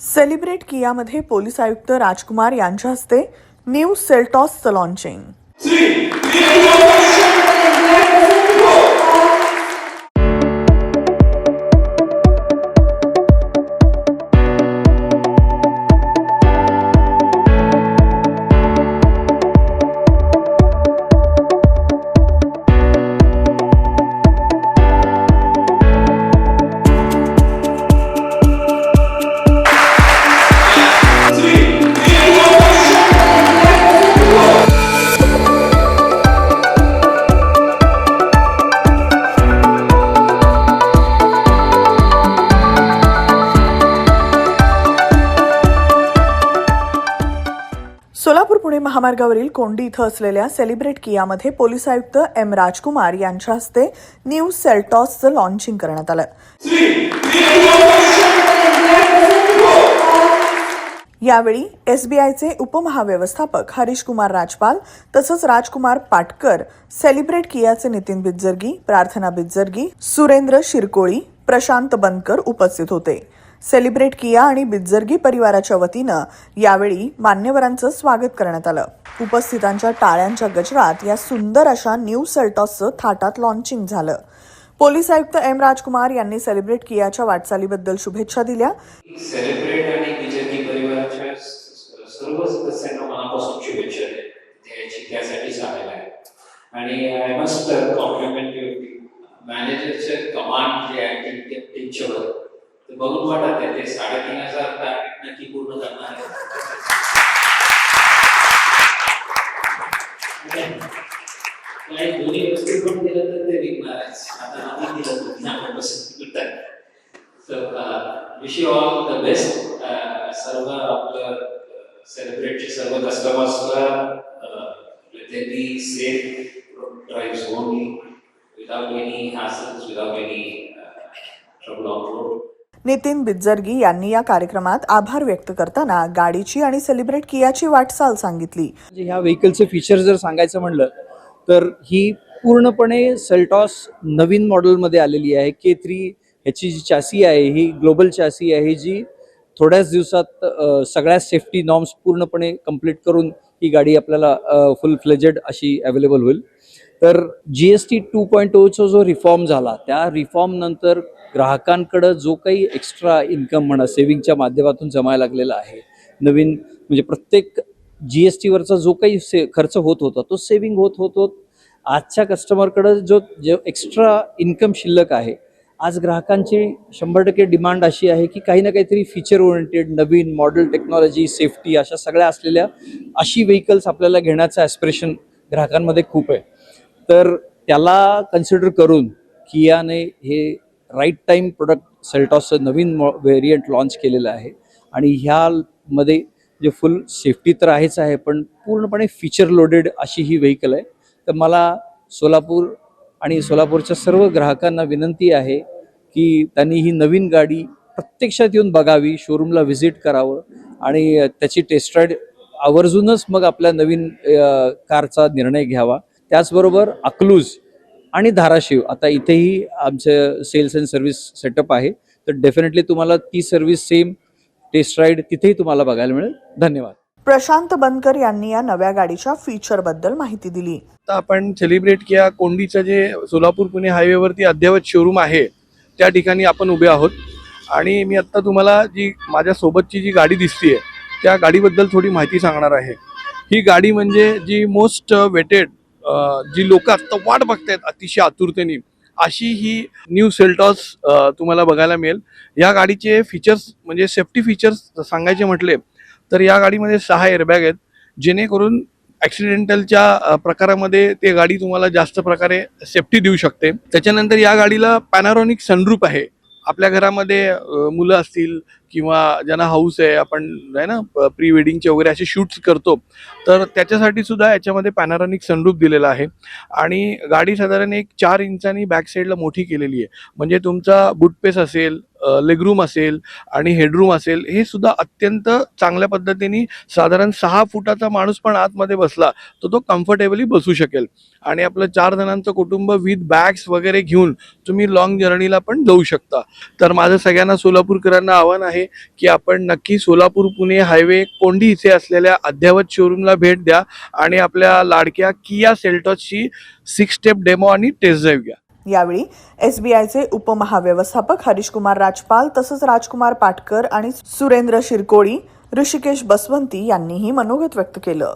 Celebrate कियामध्ये police आयुक्त राजकुमार यांच्या हस्ते न्यू सेल्टॉसचं लॉन्चिंग सोलापूर पुणे महामार्गावरील कोंडी इथं असलेल्या सेलिब्रेट कियामध्ये पोलीस आयुक्त एम राजकुमार यांच्या हस्ते न्यू सेल्टॉसचं लॉन्चिंग करण्यात आलं. यावेळी एसबीआयचे उपमहाव्यवस्थापक हरीश कुमार राजपाल तसंच राजकुमार पाटकर सेलिब्रेट कियाचे नितीन बिज्जर्गी प्रार्थना बिज्जर्गी सुरेंद्र शिरकोळी प्रशांत बनकर उपस्थित होते. सेलिब्रेट किया आणि बिज्जर्गी परिवाराच्या वतीनं यावेळी मान्यवरांचं स्वागत करण्यात आलं. उपस्थितांच्या टाळ्यांच्या गजरात या सुंदर अशा न्यू सेल्टॉसचं थाटात लॉन्चिंग झालं. पोलीस आयुक्त एम राजकुमार यांनी सेलिब्रेट कियाच्या वाटचालीबद्दल शुभेच्छा दिल्या. सेलिब्रेट आणि बीजेपी परिवाराच्या सर्व सदस्यांना मनापासून शुभेच्छा दे- द्यायची आहे. आणि आय मस्ट कॉम्प्लिमेंट यू मॅनेजरचे कमांड जे आहे टीम ते बघून वाटत आहे ते साडेतीन हजार टार्गेट नक्की पूर्ण करणार आहे. दोन्ही वस्तू पण दिलं तर ते विकणारच आता आम्ही दिलं तर नाटक पसंत करतात So, uh, uh, सर्व आपलं uh, सेलिब्रेटचे सर्व कस्टमर्सला they be drives only without any hassles, without any uh, trouble on road. Nitin बिज्जर्गी यांनी या कार्यक्रमात आभार व्यक्त करताना गाडीची आणि सेलिब्रेट कियाची वाटचाल सांगितली. म्हणजे ह्या व्हेकलचे फीचर जर सांगायचं म्हणलं तर ही पूर्णपणे सेल्टॉस नवीन मॉडेलमध्ये आलेली आहे. के थ्री ह्याची जी चासी आहे ही ग्लोबल चासी आहे जी थोड्याच दिवसात सगळ्या सेफ्टी नॉर्म्स पूर्णपणे कंप्लीट करून ही गाडी आपल्याला फुल फ्लेजेड अशी अवेलेबल होईल. तर G S T two point Ocha जो रिफॉर्म झाला त्या रिफॉर्मनंतर ग्राहकांकडं जो काही एक्स्ट्रा इन्कम म्हणा सेव्हिंगच्या माध्यमातून जमायला लागलेला आहे नवीन म्हणजे प्रत्येक जी एस टीवरचा जो काही से खर्च होत होता तो सेव्हिंग होत होत होत आजच्या कस्टमरकडं जो जो एक्स्ट्रा इन्कम शिल्लक आहे आज ग्राहकांची शंभर टक्के डिमांड अशी आहे की काही ना काहीतरी फीचर ओरिएंटेड नवीन मॉडेल टेक्नॉलॉजी सेफ्टी अशा सगळ्या असलेल्या अशी व्हेकल्स आपल्याला घेण्याचं ॲस्पिरेशन ग्राहकांमध्ये खूप आहे. तर त्याला कन्सिडर करून कियाने हे राईट टाईम प्रोडक्ट सेल्टॉसचं नवीन व्हेरियंट लॉन्च केलेलं आहे. आणि ह्यामध्ये जे फुल सेफ्टी तर आहेच आहे पण पूर्णपणे फीचर लोडेड अशी ही व्हेकल आहे. तर मला सोलापूर आणि सोलापूरच्या सर्व ग्राहकांना विनंती आहे की त्यांनी ही नवीन गाडी प्रत्यक्षात येऊन बघावी शोरूमला व्हिजिट करावं आणि त्याची टेस्ट राईड आवर्जूनच मग आपल्या नवीन कारचा निर्णय घ्यावा. त्याचबरोबर अकलूज आणि धाराशिव. आता इथेही आमचं सेल्स अँड सर्व्हिस सेटअप आहे. तर डेफिनेटली तुम्हाला ती सर्व्हिस सेम टेस्ट राईड तिथेही तुम्हाला बघायला मिळेल. धन्यवाद. प्रशांत बनकर यांनी या नव्या गाडीच्या फीचरबद्दल माहिती दिली. आता आपण सेलिब्रेट किया कोंडीचं जे सोलापूर पुणे हायवेवरती अद्ययावत शोरूम आहे त्या ठिकाणी आपण उभे आहोत. आणि मी आत्ता तुम्हाला जी माझ्या सोबतची जी गाडी दिसतीये त्या गाडीबद्दल थोडी माहिती सांगणार आहे. ही गाडी म्हणजे जी मोस्ट वेटेड जी लोक आत्ता वाट बघतायत अतिशय आतुरतेने अशी ही न्यू सेल्टॉस तुम्हाला बघायला मिळेल. या गाडीचे फीचर्स म्हणजे सेफ्टी फीचर्स सांगायचे म्हटले तर या गाडीमध्ये सहा एअरबॅग आहेत जेणेकरून ॲक्सिडेंटलच्या प्रकारामध्ये ते गाडी तुम्हाला जास्त प्रकारे सेफ्टी देऊ शकते. त्याच्यानंतर या गाडीला पॅनारॉनिक सनरूप आहे. आपल्या घरामध्ये मुलं असतील किंवा ज्यांना हाऊस आहे आपण आहे ना प्री वेडिंगचे वगैरे असे शूट्स करतो तर त्याच्यासाठी सुद्धा याच्यामध्ये पॅनारॉनिक सनरूप दिलेला आहे. आणि गाडी साधारण एक चार इंचानी बॅक साईडला मोठी केलेली आहे. म्हणजे तुमचा बुटपेस असेल लेगरूम असेल आणि हेडरूम असेल हे सुद्धा अत्यंत चांगल्या पद्धतीने साधारण सहा फुटाचा माणूस पण आतमध्ये बसला तर तो कम्फर्टेबली बसू शकेल. आणि आपलं चार जणांचं कुटुंब विथ बॅग्स वगैरे घेऊन तुम्ही लॉंग जर्नीला पण जाऊ शकता. तर माझं सगळ्यांना सोलापूरकरांना आव्हान आहे आहे की आपण नक्की सोलापूर पुणे हायवे कोंडी इथे असलेल्या अद्ययावत शोरूमला भेट द्या आणि आपल्या लाडक्या किया सेल्टॉसची सिक्स स्टेप डेमो आणि टेस्ट ड्राईव्ह घ्या. यावेळी एसबीआयचे उपमहाव्यवस्थापक हरीशकुमार राजपाल तसंच राजकुमार पाटकर आणि सुरेंद्र शिरकोळी ऋषिकेश बसवंती यांनीही मनोगत व्यक्त केलं.